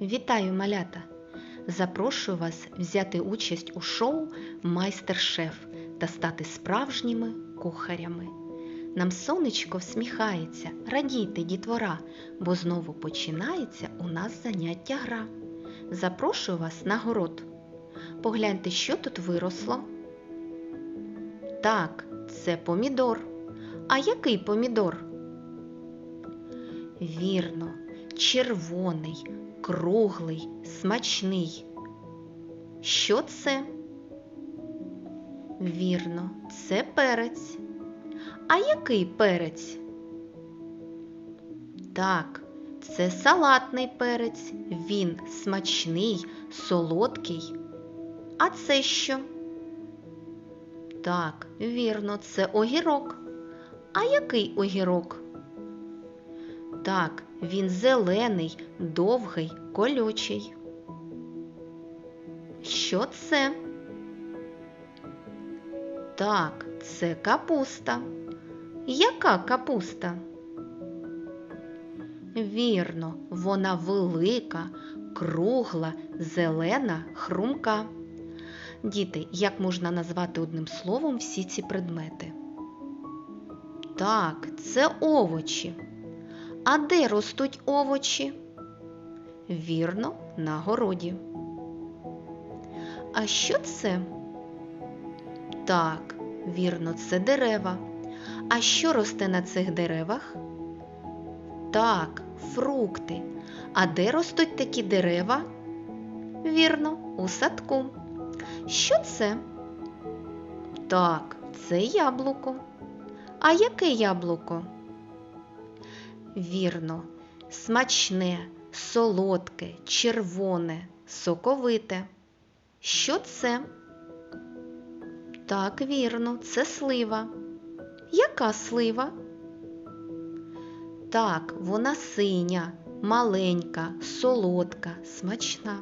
Вітаю малята! Запрошую вас взяти участь у шоу Майстер-шеф та стати справжніми кухарями. Нам сонечко всміхається, радійте, дітвора, бо знову починається у нас заняття гра. Запрошую вас на город. Погляньте, що тут виросло. Так, це помідор. А який помідор? Вірно, червоний, круглий, смачний. Що це? Вірно, це перець. А який перець? Так, це салатний перець. Він смачний, солодкий. А це що? Так, вірно, це огірок. А який огірок? Так, він зелений, довгий, колючий. Що це? Так, це капуста. Яка капуста? Вірно, вона велика, кругла, зелена, хрумка. Діти, як можна назвати одним словом всі ці предмети? Так, це овочі. А де ростуть овочі? Вірно, на городі. А що це? Так, вірно, це дерева. А що росте на цих деревах? Так, фрукти. А де ростуть такі дерева? Вірно, у садку. Що це? Так, це яблуко. А яке яблуко? Вірно, смачне, солодке, червоне, соковите. Що це? Так, вірно, це слива. Яка слива? Так, вона синя, маленька, солодка, смачна.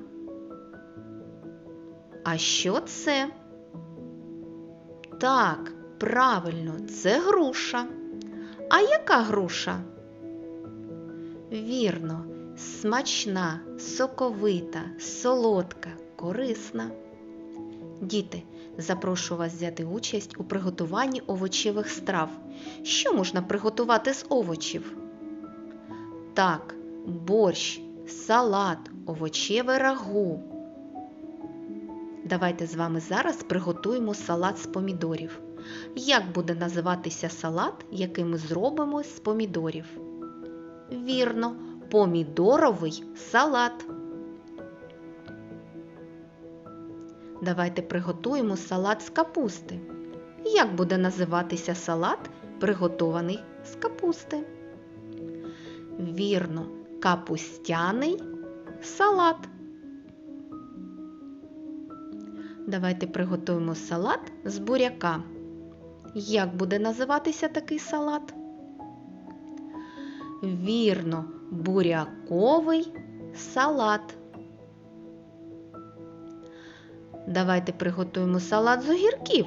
А що це? Так, правильно, це груша. А яка груша? Вірно, смачна, соковита, солодка, корисна. Діти, запрошую вас взяти участь у приготуванні овочевих страв. Що можна приготувати з овочів? Так, борщ, салат, овочеве рагу. Давайте з вами зараз приготуємо салат з помідорів. Як буде називатися салат, який ми зробимо з помідорів? Вірно, помідоровий салат. Давайте приготуємо салат з капусти. Як буде називатися салат, приготований з капусти? Вірно, капустяний салат. Давайте приготуємо салат з буряка. Як буде називатися такий салат? Вірно, буряковий салат. Давайте приготуємо салат з огірків.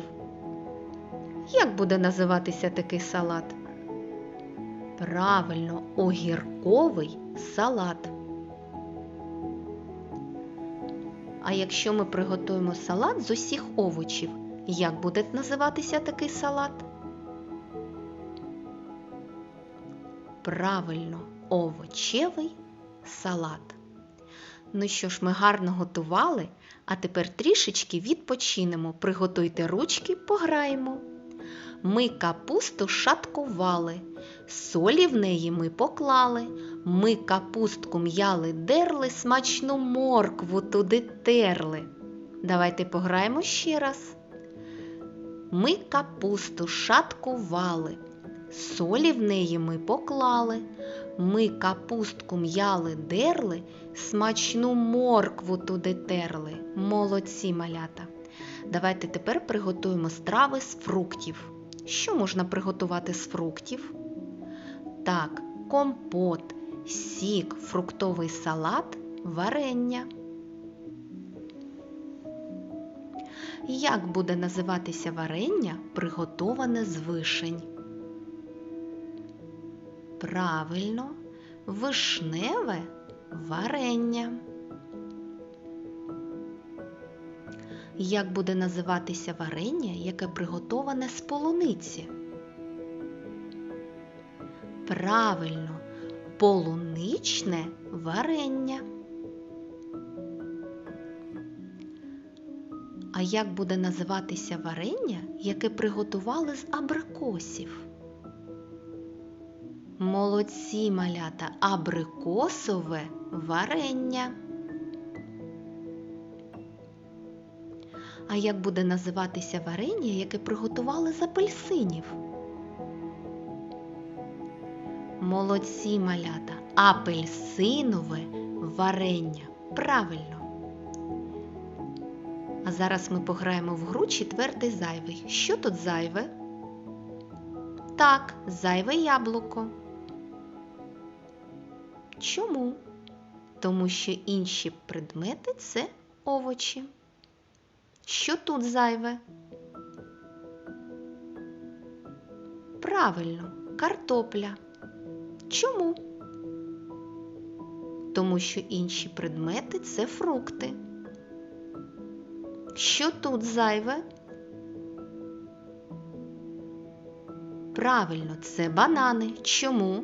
Як буде називатися такий салат? Правильно, огірковий салат. А якщо ми приготуємо салат з усіх овочів, як буде називатися такий салат? Правильно, овочевий салат. Ну що ж, ми гарно готували, а тепер трішечки відпочинемо. Приготуйте ручки, пограємо. Ми капусту шаткували, солі в неї ми поклали. Ми капустку м'яли дерли, смачну моркву туди терли. Давайте пограємо ще раз. Ми капусту шаткували, солі в неї ми поклали. Ми капустку м'яли дерли, смачну моркву туди терли. Молодці малята. Давайте тепер приготуємо страви з фруктів. Що можна приготувати з фруктів? Так, компот, сік, фруктовий салат, варення. Як буде називатися варення, приготоване з вишень? Правильно, вишневе варення. Як буде називатися варення, яке приготоване з полуниці? Правильно, полуничне варення. А як буде називатися варення, яке приготували з абрикосів? Молодці малята, абрикосове варення. А як буде називатися варення, яке приготували з апельсинів? Молодці малята, апельсинове варення. Правильно. А зараз ми пограємо в гру четвертий зайвий. Що тут зайве? Так, зайве яблуко. Чому? Тому що інші предмети це овочі. Що тут зайве? Правильно, картопля. Чому? Тому що інші предмети це фрукти. Що тут зайве? Правильно, це банани. Чому?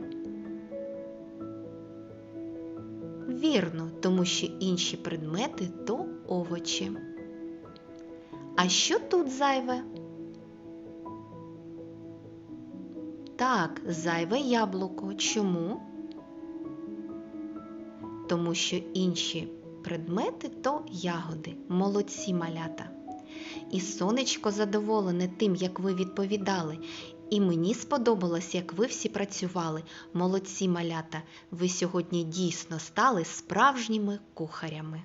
Вірно, тому що інші предмети то овочі. А що тут зайве? Так, зайве яблуко. Чому? Тому що інші предмети то ягоди, молодці малята. І сонечко задоволене тим, як ви відповідали. І мені сподобалось, як ви всі працювали. Молодці малята, ви сьогодні дійсно стали справжніми кухарями.